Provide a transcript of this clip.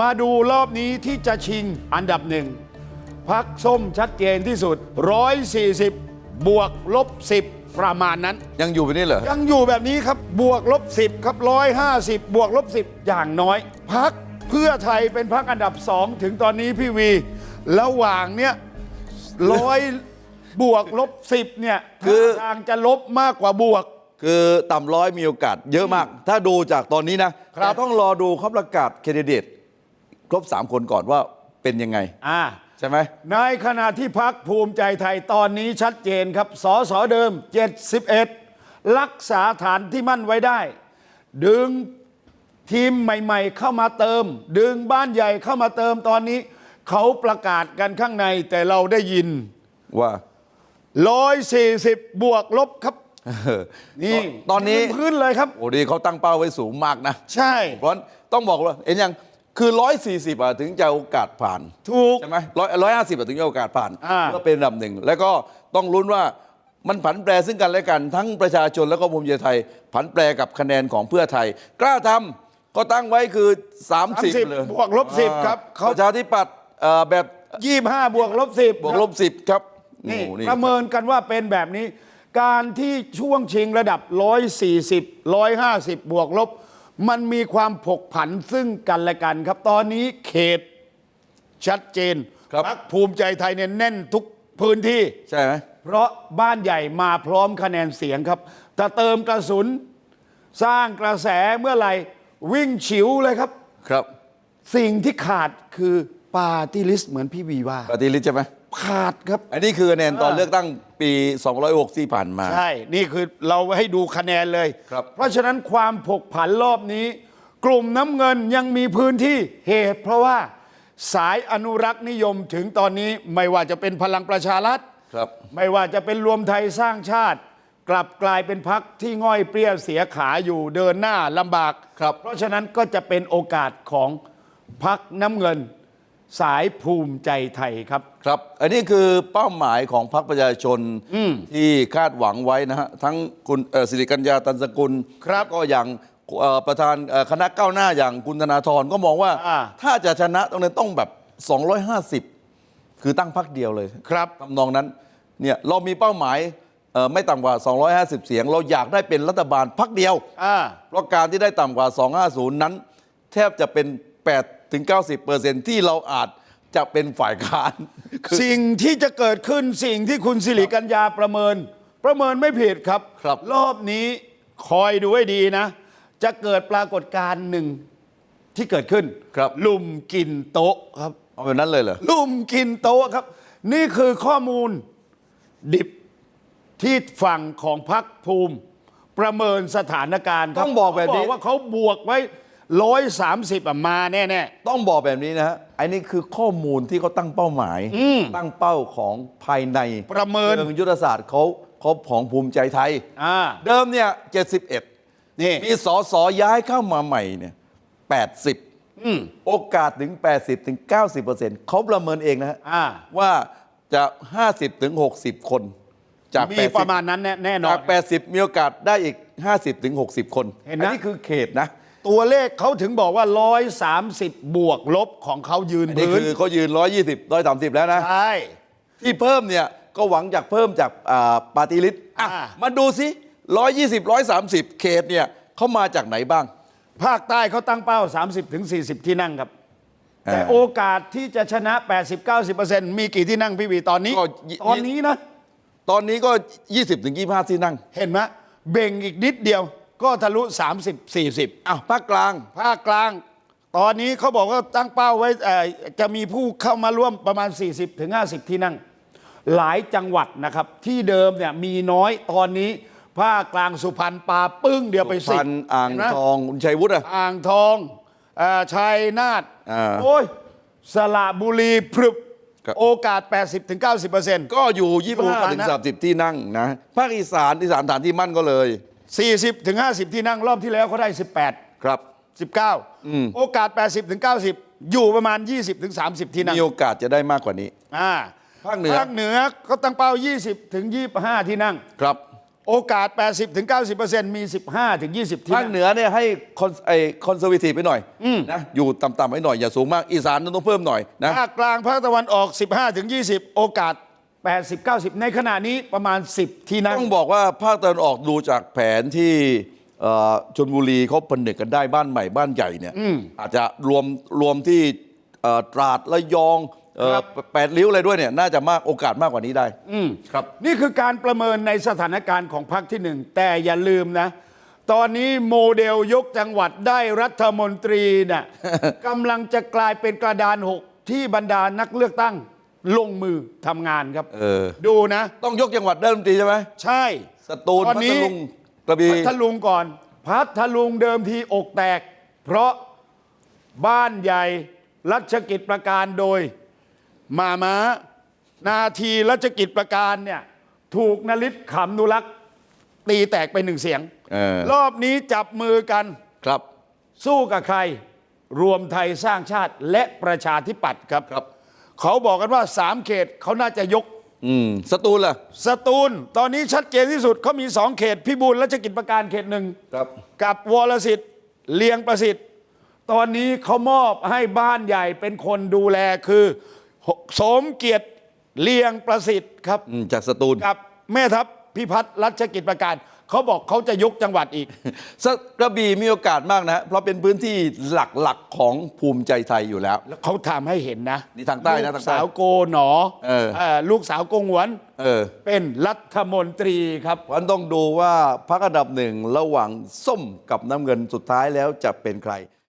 มาดูรอบนี้ที่จะชิงอันดับหนึ่งพักส้มชัดเจนที่สุด 140 บวกลบ 10 ประมาณนั้น ยังอยู่ไปนี่เหรอ ยังอยู่แบบนี้ครับบวกลบ 10 ครับ 150 บวกลบ 10 อย่างน้อย พักเพื่อไทยเป็นพักอันดับ 2 ถึงตอนนี้พี่วี ระหว่างเนี้ยร้อยบวกลบ 10 เนี่ยคือ ทางจะลบมากกว่าบวก คือต่ำร้อยมีโอกาสเยอะมาก ถ้าดูจากตอนนี้นะครับแต่ต้องรอดูเขาประกาศแคนดิเดต ครบ 3 คนก่อนว่าเป็นยังไง อ่า ใช่ไหม ในขณะที่พักภูมิใจไทยตอนนี้ชัดเจนครับสอสอเดิม 71 รักษาฐานที่มั่นไว้ได้ ดึงทีมใหม่ๆ เข้ามาเติม ดึงบ้านใหญ่เข้ามาเติมตอนนี้ เขาประกาศกันข้างในแต่เราได้ยิน ว่า 140 บวกลบครับ นี่ตอนนี้ยืพื้นเลยครับ โอ้ดีเขาตั้งเป้าไว้สูงมากนะ ใช่ เพราะฉะนั้นต้องบอกว่าเห็นยัง คือ 140อะถึงจะโอกาสผ่านถูก ใช่ไหมร้อยร้อยห้าสิบถึงจะโอกาสผ่านอ่า ก็เป็นอันดับหนึ่ง แล้วก็ต้องลุ้นว่ามันผันแปรซึ่งกันและกัน ทั้งประชาชนแล้วก็ภูมิใจไทย ผันแปรกับคะแนนของเพื่อไทย กล้าทำก็ตั้งไว้คือ 30 30เลยบวกลบ10ครับเขา ประชาธิปัตย์เอ่อแบบ25บวกลบ10บวกลบ10 ครับนี่โอ้โหประเมินกันว่าเป็นแบบนี้ การที่ช่วงชิงระดับ 140 150 บวกลบ มันมีความผกผันซึ่งกันและกันครับ ตอนนี้เขตชัดเจนครับพรรคภูมิใจไทยเนี่ยแน่นทุกพื้นที่ ใช่ไหมเพราะบ้านใหญ่มาพร้อมคะแนนเสียงครับ ถ้าเติมกระสุน สร้างกระแสเมื่อไหร่วิ่งฉิวเลยครับ ครับ สิ่งที่ขาดคือปาร์ตี้ลิสต์เหมือนพี่วีว่าปฏิริษีใช่ไหมขาดครับ อันนี้คือคะแนนตอนอ่าเลือกตั้ง ปี 206 ที่ผ่านมา ใช่ นี่คือเราให้ดูคะแนนเลย ครับ เพราะฉะนั้นความผกผันรอบนี้ กลุ่มน้ำเงินยังมีพื้นที่เหตุ เพราะว่าสายอนุรักษ์นิยมถึงตอนนี้ไม่ว่าจะเป็นพลังประชารัฐ ครับ ไม่ว่าจะเป็นรวมไทยสร้างชาติ กลับกลายเป็นพักที่ง่อยเปรี้ยวเสียขาอยู่เดินหน้าลำบาก ครับ เพราะฉะนั้นก็จะเป็นโอกาสของพักน้ำเงิน สายภูมิใจไทยครับ ครับ อันนี้คือเป้าหมายของพรรคประชาชนที่คาดหวังไว้นะฮะ ทั้งคุณเอ่อสิริกัญญาตันสกุลครับก็อย่างเอ่อประธานเอ่อคณะก้าวหน้าอย่างคุณธนาธรก็มองว่าอ่าถ้าจะชนะตรงนั้นต้องแบบ 250 คือตั้งพรรคเดียวเลยครับทำนองนั้นเนี่ยเรามีเป้าหมายเอ่อไม่ต่ำกว่า 250 เสียง เราอยากได้เป็นรัฐบาลพรรคเดียวอ่าเพราะการที่ได้ต่ำกว่า 250 นั้น แทบจะเป็น 8ถึง90เปอร์เซ็นที่เราอาจจะเป็นฝ่ายค้านคือสิ่งที่จะเกิดขึ้นสิ่งที่คุณสิริกัญญาประเมิน ประเมินไม่ผิดครับครับ รอบนี้คอยดูให้ดีนะ จะเกิดปรากฏการณ์หนึ่งที่เกิดขึ้นครับ ลุมกินโต๊ะครับเอาแบบนั้นเลยเหรอลุมกินโต๊ะครับ นี่คือข้อมูลดิบที่ฝั่งของพักภูมิ ประเมินสถานการณ์ครัต้องบอกแบบนี้เขาว่าเขาบวกไว้ ร้อยสามสิบมาแน่ ต้องบอกแบบนี้นะฮะไอ้นี่คือข้อมูลที่เขาตั้งเป้าหมายตั้งเป้าของภายในประเมินเชิงยุทธศาสตร์เขาเขาของภูมิใจไทย ๆอ่าเดิมเนี่ย 71 นี่มีสอสอย้ายเข้ามาใหม่เนี่ย 80โอกาสถึง 80 ถึง 90เปอร์เซ็นต์เขาประเมินเองนะฮะอ่า ว่าจะ 50 ถึง 60 คน จากมี80 ประมาณนั้นแน่แน่นอจาน ก 80 มีโอกาสได้อีก 50 ถึง 60 คนเห็นนะ อันี้คือเขตนะ ตัวเลขเขาถึงบอกว่า 130 บวกลบของเขายืนอันนี้พื้นคือเขายืน 120 130 แล้วนะ ใช่ ที่เพิ่มเนี่ยก็หวังจากเพิ่มจากปาร์ตี้ลิสต์อะอ่า มาดูสิ 120 130 เขตเนี่ยเขามาจากไหนบ้าง ภาคใต้เขาตั้งเป้า 30ถึง40 ที่นั่งครับอ่าแต่โอกาสที่จะชนะ 80-90%มีกี่ที่นั่งพี่วีตอนนี้ ก็ยี่ ตอนนี้นะ ตอนนี้ก็ 20ถึง25 ที่นั่ง เห็นไหมเบ่งอีกนิดเดียว ก็ทะลุ 30 40อะภาคกลาง ภาคกลาง ตอนนี้เขาบอกว่าตั้งเป้าไว้เอ่อจะมีผู้เข้ามาร่วมประมาณ 40ถึง50 ที่นั่ง หลายจังหวัดนะครับ ที่เดิมเนี่ยมีน้อยตอนนี้ ภาคกลางสุพรรณปาปึ้งเดียวไปสิพันอ่างเห็นไหม ทองคุณชัยวุฒิอะอ่างทองเอ่อชัยนาทอ่าโอ้ย สระบุรีพรึบ ครับ โอกาส 80ถึง90เปอร์เซ็นต์ก็อยู่ประมาณ25ถึงนะ30ที่นั่งนะ ภาคอีสานที่สานฐานที่มั่นก็เลย 40ถึง50 ที่นั่งรอบที่แล้วเขาได้ 18 ครับ 19 โอกาส 80ถึง90 อยู่ประมาณ 20ถึง30 ที่นั่ง มีโอกาสจะได้มากกว่านี้อ่าภาคเหนือภาคเหนือเขาตั้งเป้า 20ถึง25 ที่นั่งครับ โอกาส 80-90%มี 15-20 ที่ภาคนั่งเหนือเนี่ยให้คอนไอคอนเซอร์วทีฟไปหน่อยนะอยู่ต่ำๆไว้หน่อยอย่าสูงมากอีสานต้องเพิ่มหน่อยนะภาคกลางภาคตะวันออก 15-20 โอกาส 80-90 ในขณะนี้ประมาณ 10 ที่นั่ง ต้องบอกว่าภาคตะวันออกดูจากแผนที่เอ่อชนบุรีเขาผนึกกันได้บ้านใหม่บ้านใหญ่เนี่ยอาจจะรวมรวมที่เอ่อตราดระยองเอ่อครับ แปดริ้วอะไรด้วยเนี่ยน่าจะมากโอกาสมากกว่านี้ได้ครับ นี่คือการประเมินในสถานการณ์ของพรรคที่หนึ่งแต่อย่าลืมนะ ตอนนี้โมเดลยกจังหวัดได้รัฐมนตรีน่ะ กำลังจะกลายเป็นกระดานหกที่บรรดานักเลือกตั้ง ลงมือทำงานครับเออ ดูนะ ต้องยกจังหวัดได้รัฐมนตรีใช่ไหมใช่ สตูลตอนพัทนี้ ลุงกระบี่พัทลุงก่อน พัทลุงเดิมทีอกแตก เพราะบ้านใหญ่รัชกิจประการโดยมาม้า นาทีรัชกิจประการเนี่ยถูกนลิศขำนุรักษ์ตีแตกไปหนึ่งเสียง เออรอบนี้จับมือกัน ครับสู้กับใคร รวมไทยสร้างชาติและประชาธิปัตย์ครับ ครับ เขาบอกกันว่าสามเขตเขาน่าจะยกอืมสตูลล่ะสตูล ตอนนี้ชัดเจนที่สุดเขามีสองเขตพิบูลรัชกิจประการเขตหนึ่งครับ กับวรสิทธิ์เลียงประสิทธิ์ ตอนนี้เขามอบให้บ้านใหญ่เป็นคนดูแลคือสมเกียรติเลียงประสิทธิ์ครับอืมจากสตูล กับแม่ทัพพิพัฒน์รัชกิจประการ เขาบอกเขาจะยกจังหวัดอีก สกระบี่มีโอกาสมากนะเพราะเป็นพื้นที่หลักๆของภูมิใจไทยอยู่แล้ว แล้วเขาทำให้เห็นนะนี่ทางใต้นะลูทากงใต้สาวโกหนอเออเอ่อลูกสาวโกงหวนเออเป็นรัฐมนตรีครับ เพราะฉะนั้นต้องดูว่าพักอันดับหนึ่งระหว่างส้มกับน้ำเงินสุดท้ายแล้วจะเป็นใคร